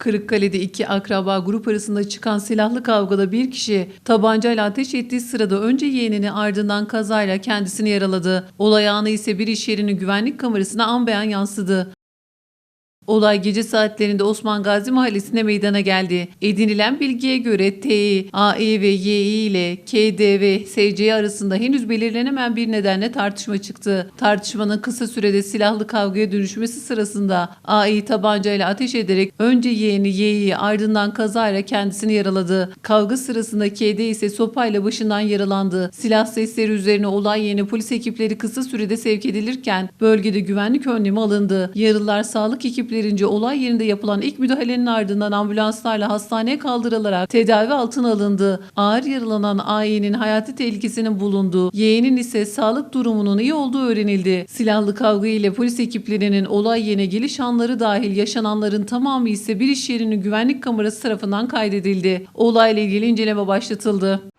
Kırıkkale'de iki akraba grup arasında çıkan silahlı kavgada bir kişi tabancayla ateş ettiği sırada önce yeğenini ardından kazayla kendisini yaraladı. Olay anı ise bir iş yerinin güvenlik kamerasına an beyan yansıdı. Olay gece saatlerinde Osman Gazi Mahallesi'nde meydana geldi. Edinilen bilgiye göre Tİ, AI ve Yİ ile KD ve SC arasında henüz belirlenemeyen bir nedenle tartışma çıktı. Tartışmanın kısa sürede silahlı kavgaya dönüşmesi sırasında AI tabancayla ateş ederek önce yeğeni Y'yi ardından kazayla kendisini yaraladı. Kavga sırasında KD ise sopayla başından yaralandı. Silah sesleri üzerine olay yerine polis ekipleri kısa sürede sevk edilirken bölgede güvenlik önlemi alındı. Yaralılar sağlık ekiplerince olay yerinde yapılan ilk müdahalenin ardından ambulanslarla hastaneye kaldırılarak tedavi altına alındı. Ağır yaralanan A'nin hayati tehlikesinin bulunduğu, yeğenin ise sağlık durumunun iyi olduğu öğrenildi. Silahlı kavga ile polis ekiplerinin olay yerine geliş anları dahil yaşananların tamamı ise bir iş yerinin güvenlik kamerası tarafından kaydedildi. Olayla ilgili inceleme başlatıldı.